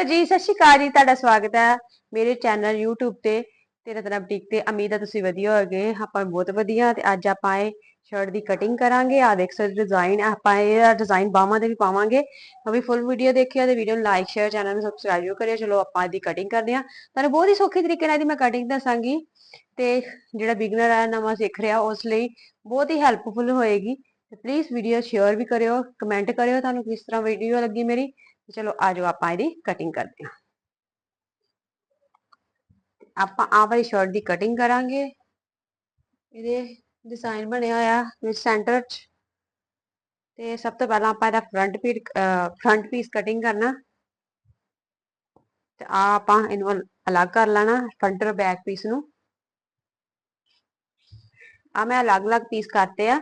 Hello ਜੀ, ਸਤਿ ਸ਼੍ਰੀ ਅਕਾਲ ਜੀ, ਤੁਹਾਡਾ ਸਵਾਗਤ ਹੈ ਮੇਰੇ ਚੈਨਲ YouTube ਤੇ। ਤੇਰਾ ਤੇਰਾ ਬੁਟੀਕ ਤੇ ਉਮੀਦ ਹੈ ਤੁਸੀਂ ਵਧੀਆ ਹੋਗੇ ਆਪਾਂ ਬਹੁਤ ਵਧੀਆ ਤੇ ਅੱਜ ਆਪਾਂ ਇਹ ਸ਼ਰਟ ਦੀ ਕਟਿੰਗ ਕਰਾਂਗੇ। ਆ ਦੇਖ ਸਕਦੇ ਡਿਜ਼ਾਈਨ ਆਪਾਂ ਇਹ ਡਿਜ਼ਾਈਨ ਬਾਹਾਂ ਦੇ ਵੀ ਪਾਵਾਂਗੇ। ਉਹ ਫੁੱਲ ਵੀਡੀਓ ਦੇਖਿਆ ਤੇ ਵੀਡੀਓ ਨੂੰ ਲਾਈਕ ਸ਼ੇਅਰ ਚੈਨਲ ਨੂੰ ਸਬਸਕ੍ਰਾਈਬ ਕਰਿਓ। ਚਲੋ ਆਪਾਂ ਇਹਦੀ ਕਟਿੰਗ ਕਰਦੇ ਹਾਂ। ਤੁਹਾਨੂੰ ਬਹੁਤ ਹੀ ਸੌਖੇ ਤਰੀਕੇ ਨਾਲ ਇਹਦੀ ਮੈਂ ਕਟਿੰਗ ਦੱਸਾਂਗੀ। ਤੇ ਜਿਹੜਾ ਬਿਗਨਰ ਹੈ ਨਵਾਂ ਸਿੱਖ ਰਿਹਾ, ਉਸ ਲਈ ਬਹੁਤ ਹੀ ਹੈਲਪਫੁਲ ਹੋਏਗੀ। ਤੇ ਪਲੀਜ਼ ਵੀਡੀਓ ਸ਼ੇਅਰ ਵੀ ਕਰਿਓ ਕਮੈਂਟ ਕਰਿਓ। ਤੁਹਾਨੂੰ ਕਿਸ ਤਰ੍ਹਾਂ ਵੀਡੀਓ ਲੱਗੀ ਮੇਰੀ? ਚਲੋ ਆਜੋ ਆਪਾਂ ਇਹਦੀ ਕਟਿੰਗ ਕਰਦੇ ਹਾਂ। ਆਪਾਂ ਆਹ ਵਾਲੀ ਸ਼ਰਟ ਦੀ ਕਟਿੰਗ ਕਰਾਂਗੇ। ਇਹਦੇ ਡਿਜ਼ਾਈਨ ਬਣਿਆ ਹੋਇਆ ਵਿੱਚ ਸੈਂਟਰ 'ਚ। ਤੇ ਸਭ ਤੋਂ ਪਹਿਲਾਂ ਆਪਾਂ ਇਹਦਾ front piece front piece cutting ਕਰਨਾ। ਤੇ ਆ ਆਪਾਂ ਇਹਨੂੰ ਅਲੱਗ ਕਰ ਲੈਣਾ ਫਰੰਟ ਔਰ ਬੈਕ ਪੀਸ ਨੂੰ। ਆ ਮੈਂ ਅਲੱਗ-ਅਲੱਗ ਪੀਸ ਕਰਤੇ ਆ।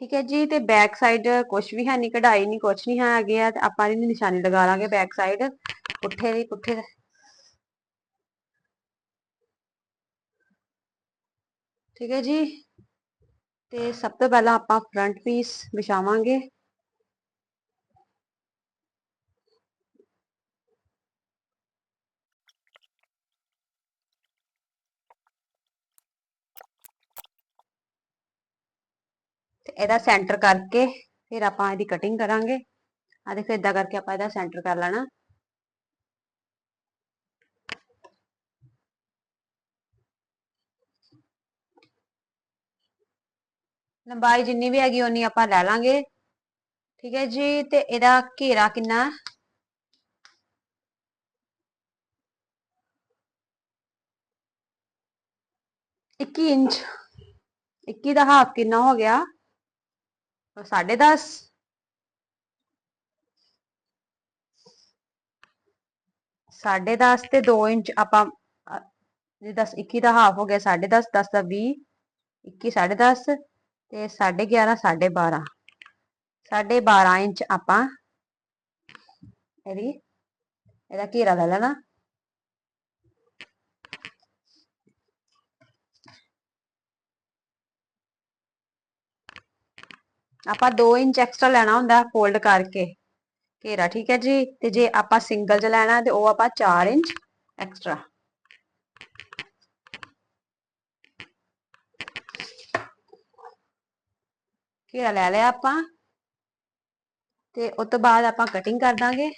ਠੀਕ ਹੈ ਜੀ, ਤੇ ਬੈਕ ਸਾਈਡ ਕੁਝ ਵੀ ਹੈ ਨਹੀਂ ਕਢਾਈ ਨਹੀਂ ਕੁਝ ਨਹੀਂ ਹੈ ਅੱਗੇ ਆ ਤੇ ਆਪਾਂ ਇਹਦੀ ਨਿਸ਼ਾਨੀ ਲਗਾ ਲਾਂਗੇ ਬੈਕ ਸਾਈਡ ਪੁੱਠੇ ਦੀ, ਪੁੱਠੇ ਠੀਕ ਹੈ ਜੀ, ਤੇ ਸਭ ਤੋਂ ਪਹਿਲਾਂ ਆਪਾਂ ਫਰੰਟ ਪੀਸ ਵਿਛਾਵਾਂਗੇ। ਇਹਦਾ ਸੈਂਟਰ ਕਰਕੇ ਫਿਰ ਆਪਾਂ ਇਹਦੀ ਕਟਿੰਗ ਕਰਾਂਗੇ। ਆ ਦੇਖੋ ਇਦਾਂ ਕਰਕੇ ਆਪਾਂ ਇਹਦਾ ਸੈਂਟਰ ਕਰ ਲੈਣਾ। ਲੰਬਾਈ ਜਿੰਨੀ ਵੀ ਹੈਗੀ ਓਨੀ ਆਪਾਂ ਲੈ ਲਾਂਗੇ। ਠੀਕ ਹੈ ਜੀ, ਤੇ ਇਹਦਾ ਘੇਰਾ ਕਿੰਨਾ? 21 ਇੰਚ। 21 ਦਾ ਹਾਫ ਕਿੰਨਾ ਹੋ ਗਿਆ? 10.5 ਸਾਢੇ 10 ਤੇ 2 ਇੰਚ ਆਪਾਂ ਜੇ 10 21 ਦਾ ਹਾਫ ਹੋ ਗਿਆ 10.5 10 ਦਾ 20 21 10.5 ਤੇ 11.5 12.5 12.5 ਇੰਚ ਆਪਾਂ ਇਹਦੀ, ਇਹਦਾ ਘੇਰਾ ਲੈ ਲੈਣਾ। ਆਪਾਂ 2 ਇੰਚ ਐਕਸਟਰਾ ਲੈਣਾ ਹੁੰਦਾ ਫੋਲਡ ਕਰਕੇ। ਘੇਰਾ, ਠੀਕ ਹੈ ਜੀ? ਤੇ ਜੇ ਆਪਾਂ ਸਿੰਗਲ ਚ ਲੈਣਾ ਤੇ ਉਹ ਆਪਾਂ 4 ਇੰਚ ਐਕਸਟਰਾ ਘੇਰਾ ਲੈ ਲਿਆ ਆਪਾਂ। ਤੇ ਉਸ ਤੋਂ ਬਾਅਦ ਆਪਾਂ ਕਟਿੰਗ ਕਰ ਦਾਂਗੇ।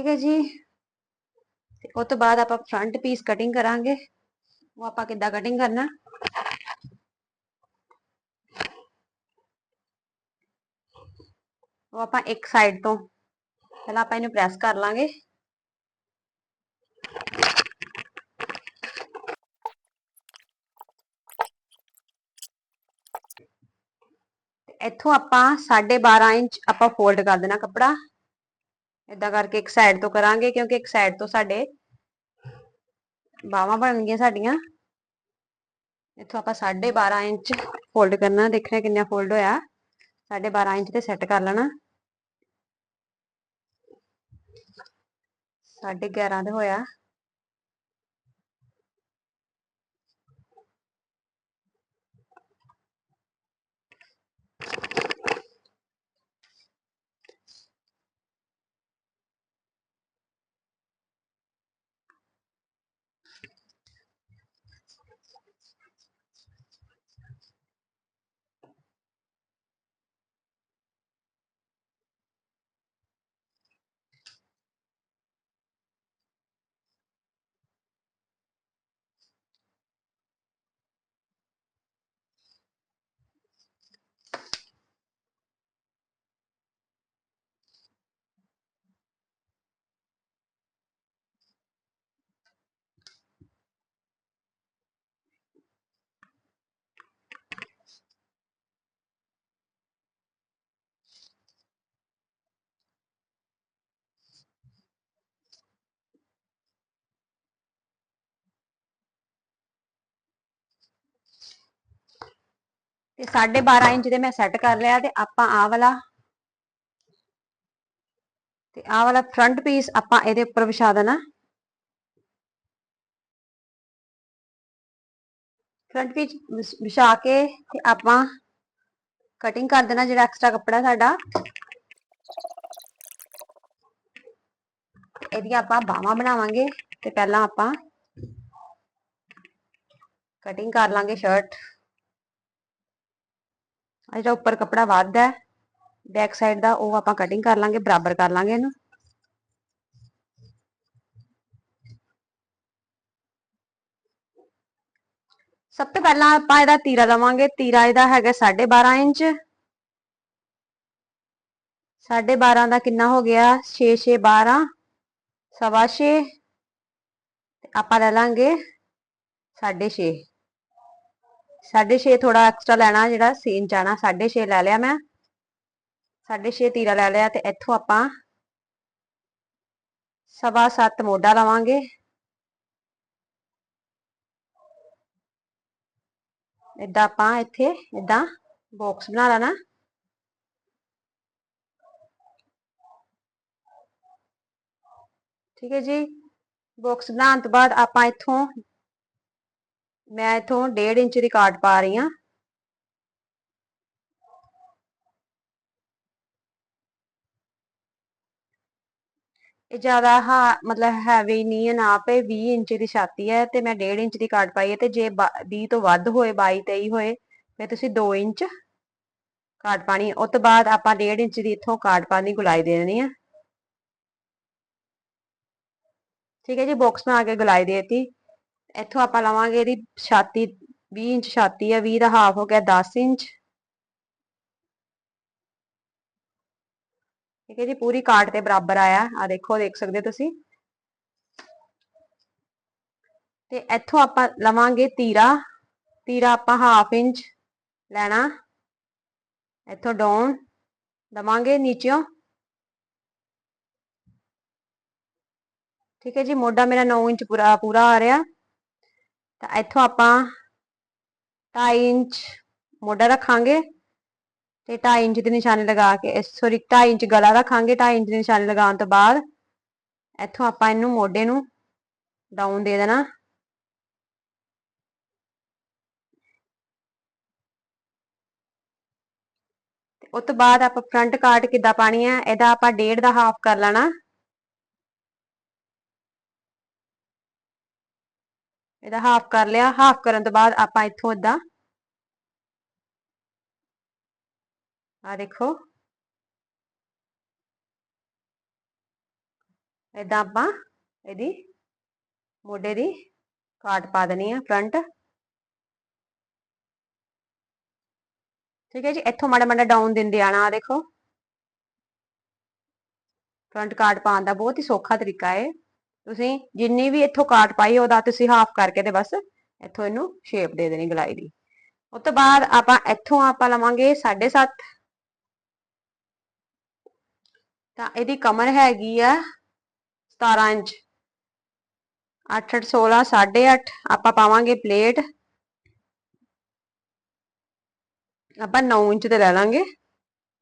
ਠੀਕ ਹੈ ਜੀ। ਤੇ ਉਸ ਤੋਂ ਬਾਅਦ ਆਪਾਂ ਫਰੰਟ ਪੀਸ ਕਟਿੰਗ ਕਰਾਂਗੇ। ਉਹ ਆਪਾਂ ਕਿੱਦਾਂ ਕਟਿੰਗ ਕਰਨਾ? ਉਹ ਆਪਾਂ ਇੱਕ ਸਾਈਡ ਤੋਂ ਪਹਿਲਾਂ ਆਪਾਂ ਇਹਨੂੰ ਪ੍ਰੈਸ ਕਰ ਲਾਂਗੇ। ਇੱਥੋਂ ਆਪਾਂ 12.5 ਇੰਚ ਆਪਾਂ ਫੋਲਡ ਕਰ ਦੇਣਾ ਕੱਪੜਾ। ਇਦਾਂ ਕਰਕੇ ਇੱਕ ਸਾਈਡ ਤੋਂ ਕਰਾਂਗੇ, ਕਿਉਂਕਿ ਇੱਕ ਸਾਈਡ ਤੋਂ ਸਾਡੇ ਬਾਹਾਂ ਬਣਨਗੀਆਂ ਸਾਡੀਆਂ। ਇੱਥੋਂ ਆਪਾਂ 12.5 ਇੰਚ ਫੋਲਡ ਕਰਨਾ, ਦੇਖਣਾ ਕਿੰਨਾ ਫੋਲਡ ਹੋਇਆ। 12.5 ਇੰਚ ਤੇ ਸੈੱਟ ਕਰ ਲੈਣਾ। 11.5 ਦੇ ਹੋਇਆ। ਤੇ 12.5 ਇੰਚ ਦੇ ਮੈਂ ਸੈੱਟ ਕਰ ਲਿਆ ਤੇ ਆਪਾਂ ਆਹ ਵਾਲਾ ਤੇ ਆਹ ਵਾਲਾ ਫਰੰਟ ਪੀਸ ਆਪਾਂ ਇਹਦੇ ਉੱਪਰ ਵਿਛਾ ਦੇਣਾ। ਫਰੰਟ ਪੀਸ ਵਿਛਾ ਕੇ ਤੇ ਆਪਾਂ ਕਟਿੰਗ ਕਰ ਦੇਣਾ ਜਿਹੜਾ ਐਕਸਟਰਾ ਕੱਪੜਾ ਸਾਡਾ। ਇਹਦੀਆਂ ਆਪਾਂ ਬਾਹਾਂ ਬਣਾਵਾਂਗੇ ਤੇ ਪਹਿਲਾਂ ਆਪਾਂ ਕਟਿੰਗ ਕਰ ਲਾਂਗੇ ਸ਼ਰਟ ਜਿਹੜਾ ਉੱਪਰ ਕੱਪੜਾ ਵੱਧ ਹੈ। ਬੈਕ ਸਾਈਡ ਦਾ ਉਹ ਆਪਾਂ ਕਟਿੰਗ ਕਰ ਲਾਂਗੇ, ਬਰਾਬਰ ਕਰ ਲਾਂਗੇ ਇਹਨੂੰ। ਸਭ ਤੋਂ ਪਹਿਲਾਂ ਆਪਾਂ ਇਹਦਾ ਤੀਰਾ ਲਵਾਂਗੇ ਤੀਰਾ ਇਹਦਾ ਹੈਗਾ 12.5 ਇੰਚ। 12.5 ਦਾ ਕਿੰਨਾ ਹੋ ਗਿਆ? 6 6 12 ਸਵਾ 6 ਆਪਾਂ ਲੈ ਲਾਂਗੇ 6.5 6.5 ਥੋੜਾ ਐਕਸਟਰਾ ਲੈਣਾ ਜਿਹੜਾ ਸੀਨ ਜਾਣਾ 6.5 ਲੈ ਲਿਆ ਮੈਂ 6.5 ਤੀਰਾ ਲੈ ਲਿਆ ਤੇ ਇੱਥੋਂ ਆਪਾਂ ਸਵਾ 7 ਮੋਢਾ ਲਵਾਂਗੇ ਇਦਾਂ ਆਪਾਂ ਇੱਥੇ ਇਦਾਂ ਬਾਕਸ ਬਣਾ ਲੈਣਾ ਠੀਕ ਹੈ ਜੀ ਬਾਕਸ ਬਣਾਉਣ ਤੋਂ ਬਾਅਦ ਆਪਾਂ ਇੱਥੋਂ ਮੈਂ ਇੱਥੋਂ 1.5 ਇੰਚ ਦੀ ਕਾਟ ਪਾ ਰਹੀ ਹਾਂ। ਇਹ ਜ਼ਿਆਦਾ ਹਾ, ਮਤਲਬ ਹੈਵੀ ਨਹੀਂ ਹੈ ਨਾ ਪਏ 20 ਇੰਚ ਦੀ ਛਾਤੀ ਹੈ ਤੇ ਮੈਂ 1.5 ਇੰਚ ਦੀ ਕਾਟ ਪਾਈ ਹੈ ਤੇ ਜੇ 20 ਤੋਂ ਵੱਧ ਹੋਏ 22 23 ਹੋਏ, ਫਿਰ ਤੁਸੀਂ 2 ਇੰਚ ਕਾਟ ਪਾਣੀ ਉਸ ਤੋਂ ਬਾਅਦ ਆਪਾਂ 1.5 ਇੰਚ ਦੀ ਇੱਥੋਂ ਕਾਟ ਪਾਣੀ ਗੁਲਾਈ ਦੇ ਦੇਣੀ ਹੈ। ਠੀਕ ਹੈ ਜੀ ਬਾਕਸ ਬਣਾ ਕੇ ਗੁਲਾਈ ਦੇਤੀ। ਇੱਥੋਂ ਆਪਾਂ ਲਵਾਂਗੇ ਇਹਦੀ ਛਾਤੀ 20 ਇੰਚ, ਛਾਤੀ ਹੈ 20 ਦਾ ਹਾਫ ਹੋ ਗਿਆ 10 ਇੰਚ। ਠੀਕ ਹੈ ਜੀ, ਪੂਰੀ ਕਾਟ ਦੇ ਬਰਾਬਰ ਆਇਆ। ਆ ਦੇਖੋ, ਦੇਖ ਸਕਦੇ ਤੁਸੀਂ। ਤੇ ਇੱਥੋਂ ਆਪਾਂ ਲਵਾਂਗੇ ਤੀਰਾ। ਤੀਰਾ ਆਪਾਂ ਹਾਫ ਇੰਚ ਲੈਣਾ। ਇੱਥੋਂ ਡਾਊਨ ਦਵਾਂਗੇ ਨੀਚਿਓਂ। ਠੀਕ ਹੈ ਜੀ, ਮੋਢਾ ਮੇਰਾ 9 ਇੰਚ ਪੂਰਾ ਪੂਰਾ ਆ ਰਿਹਾ। ਤਾਂ ਇੱਥੋਂ ਆਪਾਂ 2.5 ਇੰਚ ਮੋਢਾ ਰੱਖਾਂਗੇ ਤੇ 2.5 ਇੰਚ ਦੀ ਨਿਸ਼ਾਨੀ ਲਗਾ ਕੇ ਸੌਰੀ 2.5 ਇੰਚ ਗਲਾ ਰੱਖਾਂਗੇ 2.5 ਇੰਚ ਦੀ ਨਿਸ਼ਾਨੀ ਲਗਾਉਣ ਤੋਂ ਬਾਅਦ ਇੱਥੋਂ ਆਪਾਂ ਇਹਨੂੰ ਮੋਢੇ ਨੂੰ ਡਾਊਨ ਦੇ ਦੇਣਾ। ਤੇ ਉਸ ਤੋਂ ਬਾਅਦ ਆਪਾਂ ਫਰੰਟ ਕਾਟ ਕਿੱਦਾਂ ਪਾਣੀ ਹੈ, ਇਹਦਾ ਆਪਾਂ ਡੇਢ ਦਾ ਹਾਫ ਕਰ ਲੈਣਾ। ਇਹਦਾ ਹਾਫ ਕਰ ਲਿਆ ਹਾਫ ਕਰਨ ਤੋਂ ਬਾਅਦ ਆਪਾਂ ਇੱਥੋਂ ਇਦਾਂ ਆ ਦੇਖੋ। ਇਦਾਂ ਆਪਾਂ ਇਹਦੀ ਮੋਢੇ ਦੀ ਕਾਟ ਪਾ ਦੇਣੀ ਆ ਫਰੰਟ ਠੀਕ ਹੈ ਜੀ, ਇੱਥੋਂ ਮਾੜਾ ਮਾੜਾ ਡਾਊਨ ਦਿੰਦੇ ਆਣਾ ਆ ਦੇਖੋ। ਫਰੰਟ ਕਾਟ ਪਾਉਣ ਦਾ ਬਹੁਤ ਹੀ ਸੌਖਾ ਤਰੀਕਾ ਹੈ। ਤੁਸੀਂ ਜਿੰਨੀ ਵੀ ਇੱਥੋਂ ਕਾਟ ਪਾਈ ਉਹਦਾ ਤੁਸੀਂ ਹਾਫ ਕਰਕੇ ਤੇ ਬਸ ਇੱਥੋਂ ਇਹਨੂੰ ਸ਼ੇਪ ਦੇ ਦੇਣੀ ਗਲਾਈ ਦੀ। ਉਸ ਤੋਂ ਬਾਅਦ ਆਪਾਂ ਇੱਥੋਂ ਆਪਾਂ ਲਵਾਂਗੇ 7.5 ਤਾਂ ਇਹਦੀ ਕਮਰ ਹੈਗੀ ਆ 17 ਇੰਚ। 8 8 16 8.5 ਆਪਾਂ ਪਾਵਾਂਗੇ ਪਲੇਟ। ਆਪਾਂ 9 ਇੰਚ ਤੇ ਲੈ ਲਾਂਗੇ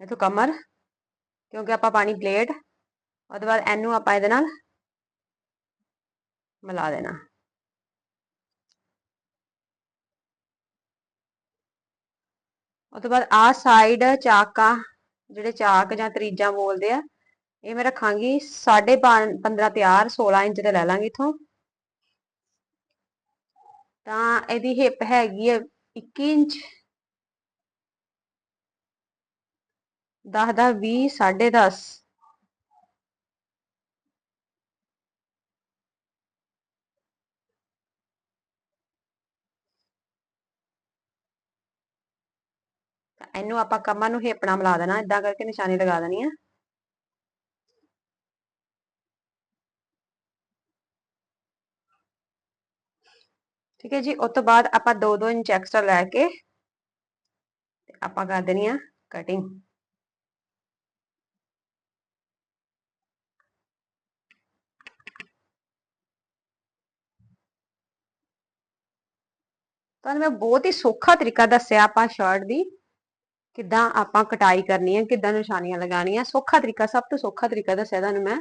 ਇਥੋਂ ਕਮਰ, ਕਿਉਂਕਿ ਆਪਾਂ ਪਾਣੀ ਪਲੇਟ। ਉਹਦੇ ਬਾਅਦ ਇਹਨੂੰ ਆਪਾਂ ਇਹਦੇ ਨਾਲ ਮਿਲਾ ਦੇਣਾ ਉਸ ਤੋਂ ਬਾਅਦ ਆ ਸਾਈਡ ਚਾਕਾ ਜਿਹੜੇ ਚਾਕ ਜਾਂ ਤਰੀਜਾਂ ਬੋਲਦੇ ਆ, ਇਹ ਮੈਂ ਰੱਖਾਂਗੀ 15.5 ਤਿਆਰ 16 ਇੰਚ ਤੇ ਲੈ ਲਾਂਗੀ ਇਥੋਂ। ਤਾਂ ਇਹਦੀ ਹਿੱਪ ਹੈਗੀ ਹੈ 21 ਇੰਚ। 10 ਦਾ 20 10.5 ਇਹਨੂੰ ਆਪਾਂ ਕਮਰ ਨੂੰ ਹਿੱਪਣਾ ਮਿਲਾ ਦੇਣਾ ਇਦਾਂ ਕਰਕੇ ਨਿਸ਼ਾਨੀ ਲਗਾ ਦੇਣੀ ਆ। ਠੀਕ ਹੈ ਜੀ, ਉਸ ਤੋਂ ਬਾਅਦ ਆਪਾਂ 2-2 ਇੰਚ ਐਕਸਟਰਾ ਲੈ ਕੇ ਆਪਾਂ ਕਰ ਦੇਣੀ ਆ ਕਟਿੰਗ ਤੁਹਾਨੂੰ ਮੈਂ ਬਹੁਤ ਹੀ ਸੌਖਾ ਤਰੀਕਾ ਦੱਸਿਆ ਆਪਾਂ ਸ਼ਰਟ ਦੀ। ਕਿੱਦਾਂ ਆਪਾਂ ਕਟਾਈ ਕਰਨੀ ਹੈ ਕਿੱਦਾਂ ਨਿਸ਼ਾਨੀਆਂ ਲਗਾਉਣੀਆਂ, ਸੌਖਾ ਤਰੀਕਾ, ਸਭ ਤੋਂ ਸੌਖਾ ਤਰੀਕਾ ਦੱਸਿਆ ਤੁਹਾਨੂੰ ਮੈਂ।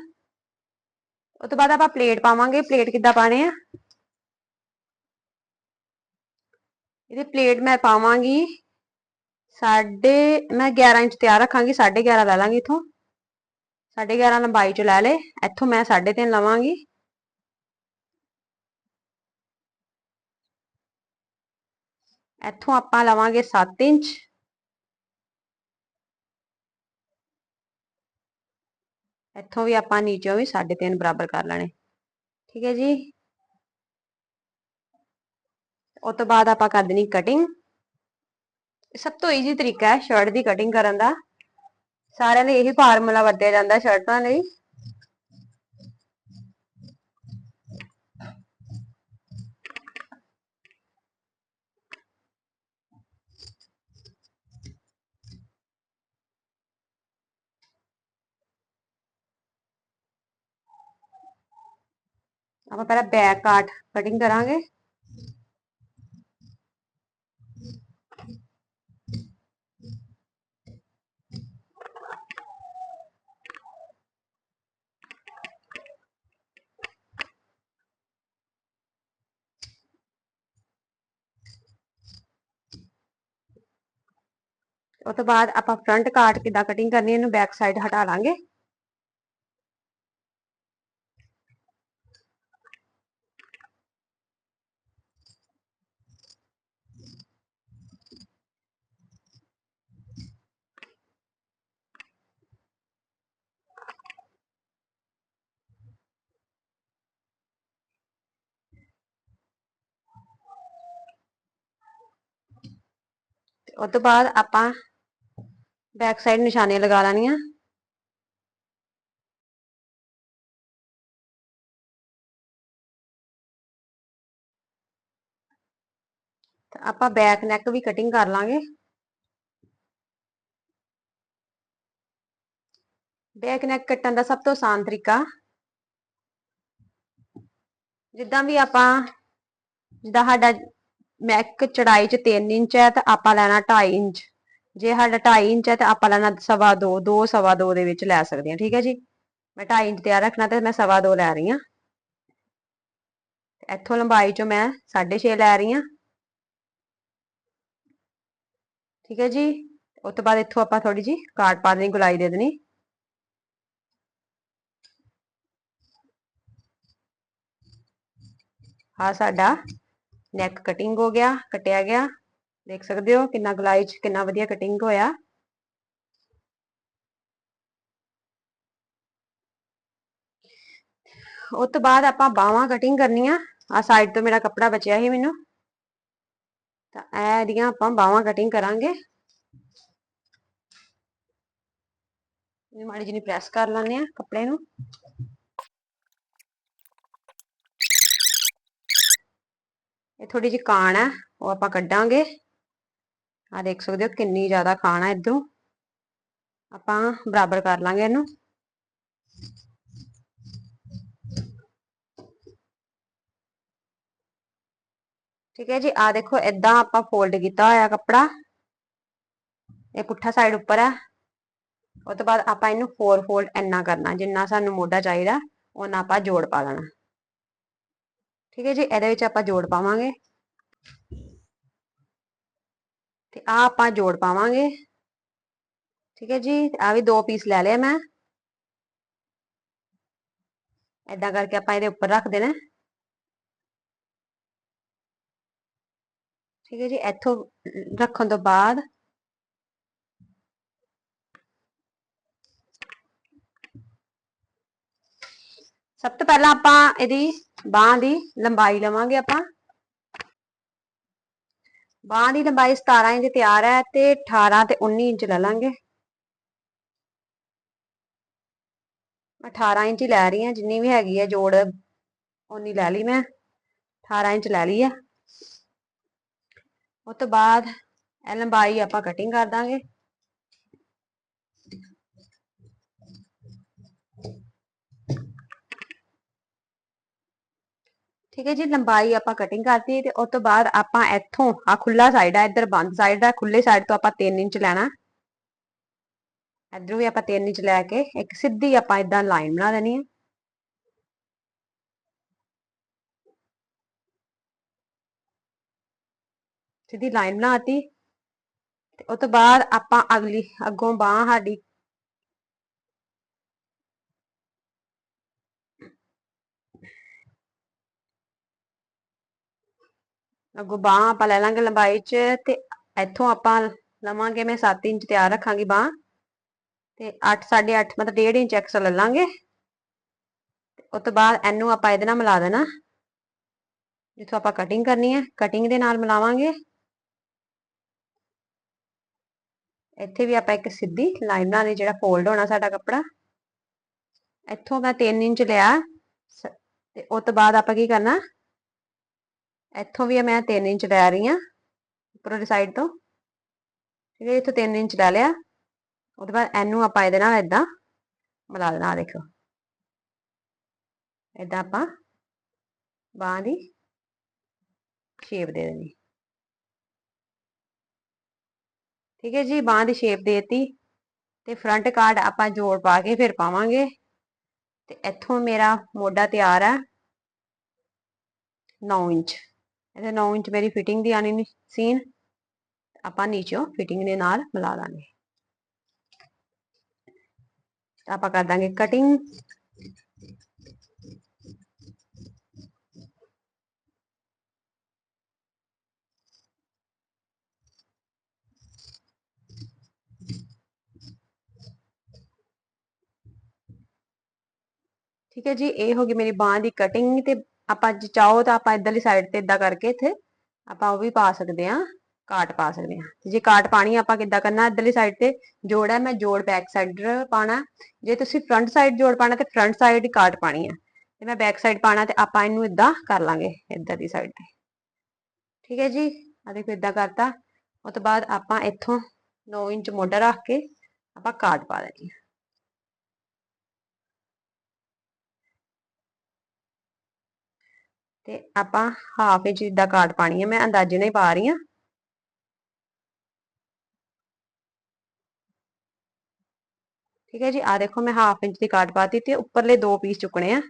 ਉਸ ਤੋਂ ਬਾਅਦ ਆਪਾਂ ਪਲੇਟ ਪਾਵਾਂਗੇ, ਪਲੇਟ ਕਿੱਦਾਂ ਪਾਣੇ ਆ? ਇਹਦੇ ਪਲੇਟ ਮੈਂ ਪਾਵਾਂਗੀ, ਸਾਢੇ, ਮੈਂ 11 ਇੰਚ ਤਿਆਰ ਰੱਖਾਂਗੀ 11.5 ਲੈ ਲਾਂਗੀ ਇਥੋਂ। 11.5 ਲੰਬਾਈ ਚ ਲੈ ਲੇ, ਇੱਥੋਂ ਮੈਂ 3.5 ਲਵਾਂਗੀ। ਇੱਥੋਂ ਆਪਾਂ ਲਵਾਂਗੇ 7 ਇੰਚ। ਇੱਥੋਂ ਵੀ ਆਪਾਂ ਨੀਚੋਂ ਵੀ 3.5 ਬਰਾਬਰ ਕਰ ਲੈਣੇ। ਠੀਕ ਹੈ ਜੀ? ਉਸ ਤੋਂ ਬਾਅਦ ਆਪਾਂ ਕਰ ਦੇਣੀ ਕਟਿੰਗ ਸਭ ਤੋਂ ਈਜ਼ੀ ਤਰੀਕਾ ਹੈ ਸ਼ਰਟ ਦੀ ਕਟਿੰਗ ਕਰਨ ਦਾ। ਸਾਰਿਆਂ ਲਈ ਇਹੀ ਫਾਰਮੂਲਾ ਵਰਤਿਆ ਜਾਂਦਾ ਸ਼ਰਟਾਂ ਲਈ। ਆਪਾਂ ਪਹਿਲਾਂ ਬੈਕ ਕਾਟ ਕਟਿੰਗ ਕਰਾਂਗੇ ਉਸ ਤੋਂ ਬਾਅਦ ਆਪਾਂ ਫਰੰਟ ਕਾਟ ਕਿੱਦਾਂ ਕਟਿੰਗ ਕਰਨੀ ਇਹਨੂੰ ਬੈਕ ਸਾਈਡ ਹਟਾ ਲਾਂਗੇ ਉਸ ਤੋਂ ਬਾਅਦ ਆਪਾਂ ਬੈਕ ਸਾਈਡ ਨਿਸ਼ਾਨੀਆਂ ਲਗਾ ਲੈਣੀਆਂ ਤੇ ਆਪਾਂ ਬੈਕ ਨੈਕ ਵੀ ਕਟਿੰਗ ਕਰ ਲਾਂਗੇ ਬੈਕ ਨੈਕ ਕੱਟਣ ਦਾ ਸਭ ਤੋਂ ਆਸਾਨ ਤਰੀਕਾ ਜਿੱਦਾਂ ਵੀ ਆਪਾਂ ਜਿੱਦਾਂ ਸਾਡਾ ਨੈਕ ਚੜਾਈ ਚ 3 ਇੰਚ ਹੈ ਤਾਂ ਆਪਾਂ ਲੈਣਾ 2.5 ਇੰਚ। ਜੇ ਸਾਡਾ 2.5 ਇੰਚ ਹੈ ਤਾਂ ਆਪਾਂ ਲੈਣਾ ਸਵਾ 2 2 ਸਵਾ 2 ਦੇ ਵਿੱਚ ਲੈ ਸਕਦੇ ਹਾਂ, ਠੀਕ ਹੈ ਜੀ? ਮੈਂ 2.5 ਇੰਚ ਤਿਆਰ ਰੱਖਣਾ ਤੇ ਮੈਂ ਸਵਾ 2 ਲੈ ਰਹੀ ਹਾਂ। ਇੱਥੋਂ ਲੰਬਾਈ ਚੋਂ ਮੈਂ 6.5 ਲੈ ਰਹੀ ਹਾਂ। ਠੀਕ ਹੈ ਜੀ? ਉਸ ਤੋਂ ਬਾਅਦ ਇੱਥੋਂ ਆਪਾਂ ਥੋੜੀ ਜੀ ਕਾਟ ਪਾ ਦੇਣੀ, ਗੁਲਾਈ ਦੇ ਦੇਣੀ। ਆ ਸਾਡਾ ਨੈਕ ਕਟਿੰਗ ਹੋ ਗਿਆ, ਕਟਿਆ ਗਿਆ। ਦੇਖ ਸਕਦੇ ਹੋ ਕਿੰਨਾ ਗਲਾਈ ਚ, ਕਿੰਨਾ ਵਧੀਆ ਕਟਿੰਗ ਹੋਇਆ। ਉਸ ਤੋਂ ਬਾਅਦ ਆਪਾਂ ਬਾਹਾਂ ਕਟਿੰਗ ਕਰਨੀਆਂ। ਆ ਸਾਈਡ ਤੋਂ ਮੇਰਾ ਕੱਪੜਾ ਬਚਿਆ ਸੀ ਮੈਨੂੰ। ਤਾਂ ਇਹ ਇਹਦੀਆਂ ਆਪਾਂ ਬਾਹਾਂ ਕਟਿੰਗ ਕਰਾਂਗੇ। ਮਾੜੀ ਜਿਹੀ ਪ੍ਰੈਸ ਕਰ ਲੈਂਦੇ ਆ ਕੱਪੜੇ ਨੂੰ। ਇਹ ਥੋੜੀ ਜਿਹੀ ਕਾਣ ਹੈ, ਉਹ ਆਪਾਂ ਕੱਢਾਂਗੇ। ਆ ਦੇਖ ਸਕਦੇ ਹੋ ਕਿੰਨੀ ਜ਼ਿਆਦਾ ਕਾਣ ਹੈ ਇਦੋਂ ਆਪਾਂ ਬਰਾਬਰ ਕਰ ਲਾਂਗੇ ਇਹਨੂੰ। ਠੀਕ ਹੈ ਜੀ ਆ ਦੇਖੋ ਇਦਾਂ ਆਪਾਂ ਫੋਲਡ ਕੀਤਾ ਹੋਇਆ ਕੱਪੜਾ। ਇਹ ਪੁੱਠਾ ਸਾਈਡ ਉੱਪਰ ਹੈ। ਉਸ ਤੋਂ ਬਾਅਦ ਆਪਾਂ ਇਹਨੂੰ ਫੋਰ ਫੋਲਡ ਇੰਨਾ ਕਰਨਾ, ਜਿੰਨਾ ਸਾਨੂੰ ਮੋਢਾ ਚਾਹੀਦਾ ਉਹਨਾਂ ਆਪਾਂ ਜੋੜ ਪਾ ਲੈਣਾ ਠੀਕ ਹੈ ਜੀ, ਇਹਦੇ ਵਿੱਚ ਆਪਾਂ ਜੋੜ ਪਾਵਾਂਗੇ। ਤੇ ਆ ਆਪਾਂ ਜੋੜ ਪਾਵਾਂਗੇ। ਠੀਕ ਹੈ ਜੀ ਆ ਵੀ ਦੋ ਪੀਸ ਲੈ ਲਿਆ ਮੈਂ। ਏਦਾਂ ਕਰਕੇ ਆਪਾਂ ਇਹਦੇ ਉੱਪਰ ਰੱਖ ਦੇਣਾ। ਠੀਕ ਹੈ ਜੀ, ਇੱਥੋਂ ਰੱਖਣ ਤੋਂ ਬਾਅਦ ਸਭ ਤੋਂ ਪਹਿਲਾਂ ਆਪਾਂ ਇਹਦੀ ਬਾਹ ਦੀ ਲੰਬਾਈ ਲਵਾਂਗੇ ਆਪਾਂ। ਬਾਹ ਦੀ ਲੰਬਾਈ 17 ਇੰਚ ਤਿਆਰ ਹੈ ਤੇ 18 ਤੇ 19 ਇੰਚ ਲੈ ਲਾਂਗੇ। 18 ਇੰਚ ਹੀ ਲੈ ਰਹੀ ਹਾਂ, ਜਿੰਨੀ ਵੀ ਹੈਗੀ ਹੈ ਜੋੜ ਉਨੀ ਲੈ ਲਈ ਮੈਂ। 18 ਇੰਚ ਲੈ ਲਈ ਹੈ ਉਸ ਤੋਂ ਬਾਅਦ ਇਹ ਲੰਬਾਈ ਆਪਾਂ ਕਟਿੰਗ ਕਰ ਦਾਂਗੇ। ਠੀਕ ਹੈ ਜੀ, ਲੰਬਾਈ ਆਪਾਂ ਕਟਿੰਗ ਕਰਤੀ ਤੇ ਉਸ ਤੋਂ ਬਾਅਦ ਆਪਾਂ ਇੱਥੋਂ ਆ ਖੁੱਲਾ ਸਾਈਡ ਆ, ਇੱਧਰ ਬੰਦ ਸਾਈਡ ਆ ਖੁੱਲੇ ਸਾਈਡ ਤੋਂ ਆਪਾਂ 3 ਇੰਚ ਲੈਣਾ। ਇੱਧਰੋਂ ਵੀ ਆਪਾਂ 3 ਇੰਚ ਲੈ ਕੇ ਇੱਕ ਸਿੱਧੀ ਆਪਾਂ ਇਦਾਂ ਲਾਈਨ ਬਣਾ ਦੇਣੀ ਹੈ ਸਿੱਧੀ ਲਾਈਨ ਬਣਾਤੀ ਤੇ ਉਸ ਤੋਂ ਬਾਅਦ ਆਪਾਂ ਅਗਲੀ ਅੱਗੋਂ ਬਾਹ ਸਾਡੀ ਅੱਗੋਂ ਬਾਹ ਆਪਾਂ ਲੈ ਲਾਂਗੇ ਲੰਬਾਈ 'ਚ ਤੇ ਇੱਥੋਂ ਆਪਾਂ ਲਵਾਂਗੇ ਮੈਂ 7 ਇੰਚ ਤਿਆਰ ਰੱਖਾਂਗੀ ਬਾਹ। ਤੇ 8 8.5 ਮਤਲਬ 1.5 ਇੰਚ ਐਕਸਟਰਾ ਲੈ ਲਾਂਗੇ। ਉਸ ਤੋਂ ਬਾਅਦ ਇਹਨੂੰ ਆਪਾਂ ਇਹਦੇ ਨਾਲ ਮਿਲਾ ਦੇਣਾ। ਜਿੱਥੋਂ ਆਪਾਂ ਕਟਿੰਗ ਕਰਨੀ ਹੈ ਕਟਿੰਗ ਦੇ ਨਾਲ ਮਿਲਾਵਾਂਗੇ। ਇੱਥੇ ਵੀ ਆਪਾਂ ਇੱਕ ਸਿੱਧੀ ਲਾਈਨ ਬਣਾਣੀ ਜਿਹੜਾ ਫੋਲਡ ਹੋਣਾ ਸਾਡਾ ਕੱਪੜਾ। ਇੱਥੋਂ ਮੈਂ 3 ਇੰਚ ਲਿਆ। ਤੇ ਉਸ ਤੋਂ ਬਾਅਦ ਆਪਾਂ ਕੀ ਕਰਨਾ? ਇੱਥੋਂ ਵੀ ਮੈਂ 3 ਇੰਚ ਲੈ ਰਹੀ ਹਾਂ ਉੱਪਰਲੀ ਸਾਈਡ ਤੋਂ। ਠੀਕ ਹੈ ਇੱਥੋਂ 3 ਇੰਚ ਲੈ ਲਿਆ। ਉਹਦੇ ਬਾਅਦ ਇਹਨੂੰ ਆਪਾਂ ਇਹਦੇ ਨਾਲ ਇਦਾਂ ਮਿਲਾ ਦੇਣਾ ਦੇਖੋ। ਇਦਾਂ ਆਪਾਂ ਬਾਹ ਦੀ ਸ਼ੇਪ ਦੇ ਦੇਣੀ। ਠੀਕ ਹੈ ਜੀ, ਬਾਹ ਦੀ ਸ਼ੇਪ ਦੇਤੀ। ਤੇ ਫਰੰਟ ਕਾਰਡ ਆਪਾਂ ਜੋੜ ਪਾ ਕੇ ਫਿਰ ਪਾਵਾਂਗੇ। ਤੇ ਇੱਥੋਂ ਮੇਰਾ ਮੋਢਾ ਤਿਆਰ ਹੈ 9 ਇੰਚ। ਇਹਦੇ 9 ਇੰਚ ਮੇਰੀ ਫਿਟਿੰਗ ਦੀ ਆਣੀ ਸੀਨ। ਆਪਾਂ ਨੀਚੋਂ ਫਿਟਿੰਗ ਦੇ ਨਾਲ ਮਿਲਾ ਦਾਂਗੇ। ਆਪਾਂ ਕਰ ਦਾਂਗੇ ਕਟਿੰਗ ਠੀਕ ਹੈ ਜੀ, ਇਹ ਹੋ ਗਈ ਮੇਰੀ ਬਾਹ ਦੀ ਕਟਿੰਗ ਤੇ ਆਪਾਂ ਜੇ ਚਾਹੋ ਤਾਂ ਆਪਾਂ ਇਧਰਲੀ ਸਾਈਡ ਤੇ ਇਦਾਂ ਕਰਕੇ ਇੱਥੇ ਆਪਾਂ ਉਹ ਵੀ ਪਾ ਸਕਦੇ ਆ ਕਾਟ ਪਾ ਸਕਦੇ ਆ ਜੇ ਕਾਟ ਪਾਣੀ ਆਪਾਂ ਕਿੱਦਾਂ ਕਰਨਾ, ਇਧਰਲੀ ਸਾਈਡ ਤੇ ਜੋੜ ਹੈ, ਮੈਂ ਜੋੜ ਬੈਕ ਸਾਈਡ ਪਾਣਾ ਜੇ ਤੁਸੀਂ ਫਰੰਟ ਸਾਈਡ ਜੋੜ ਪਾਣਾ ਤੇ ਫਰੰਟ ਸਾਈਡ ਕਾਟ ਪਾਣੀ ਆ। ਤੇ ਮੈਂ ਬੈਕ ਸਾਈਡ ਪਾਣਾ ਤੇ ਆਪਾਂ ਇਹਨੂੰ ਇਦਾਂ ਕਰ ਲਾਂਗੇ ਇਧਰ ਦੀ ਸਾਈਡ ਤੇ। ਠੀਕ ਹੈ ਜੀ? ਆ ਦੇਖੋ ਇਦਾਂ ਕਰਤਾ। ਉਸ ਤੋਂ ਬਾਅਦ ਆਪਾਂ ਇੱਥੋਂ 9 ਇੰਚ ਮੋਢਾ ਰੱਖ ਕੇ ਆਪਾਂ ਕਾਟ ਪਾ ਦੇਣੀ ਤੇ ਆਪਾਂ ਹਾਫ ਇੰਚ ਦਾ ਕਾਟ ਪਾਣੀ ਹੈ, ਮੈਂ ਅੰਦਾਜ਼ੇ ਨਾਲ ਹੀ ਪਾ ਰਹੀ ਹਾਂ। ਠੀਕ ਹੈ ਜੀ ਆ ਦੇਖੋ ਮੈਂ ਹਾਫ ਇੰਚ ਦੀ ਕਾਟ ਪਾਤੀ ਤੇ ਉੱਪਰਲੇ ਦੋ ਪੀਸ ਚੁੱਕਣੇ ਆ।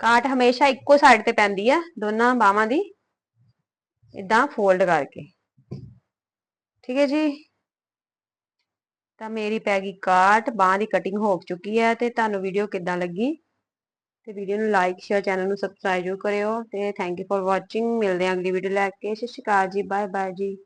ਕਾਟ ਹਮੇਸ਼ਾ ਇੱਕੋ ਸਾਈਡ ਤੇ ਪੈਂਦੀ ਆ, ਦੋਨਾਂ ਬਾਹਾਂ ਦੀ। ਇਦਾਂ ਫੋਲਡ ਕਰਕੇ। ਠੀਕ ਹੈ ਜੀ। ਤਾਂ ਮੇਰੀ ਪੈ ਗਈ ਕਾਟ, ਬਾਹ ਦੀ ਕਟਿੰਗ ਹੋ ਚੁੱਕੀ ਹੈ ਤੇ ਤੁਹਾਨੂੰ ਵੀਡੀਓ ਕਿੱਦਾਂ ਲੱਗੀ? ਤੇ ਵੀਡੀਓ ਨੂੰ ਲਾਈਕ ਸ਼ੇਅਰ ਚੈਨਲ ਨੂੰ ਸਬਸਕ੍ਰਾਈਬ ਜ਼ਰੂਰ ਕਰਿਓ ਤੇ ਥੈਂਕ ਯੂ ਫॉर ਵਾਚਿੰਗ ਮਿਲਦੇ ਹਾਂ ਅਗਲੀ ਵੀਡੀਓ ਲੈ ਕੇ। ਸਤਿ ਸ਼੍ਰੀ ਅਕਾਲ ਜੀ ਬਾਏ ਬਾਏ ਜੀ।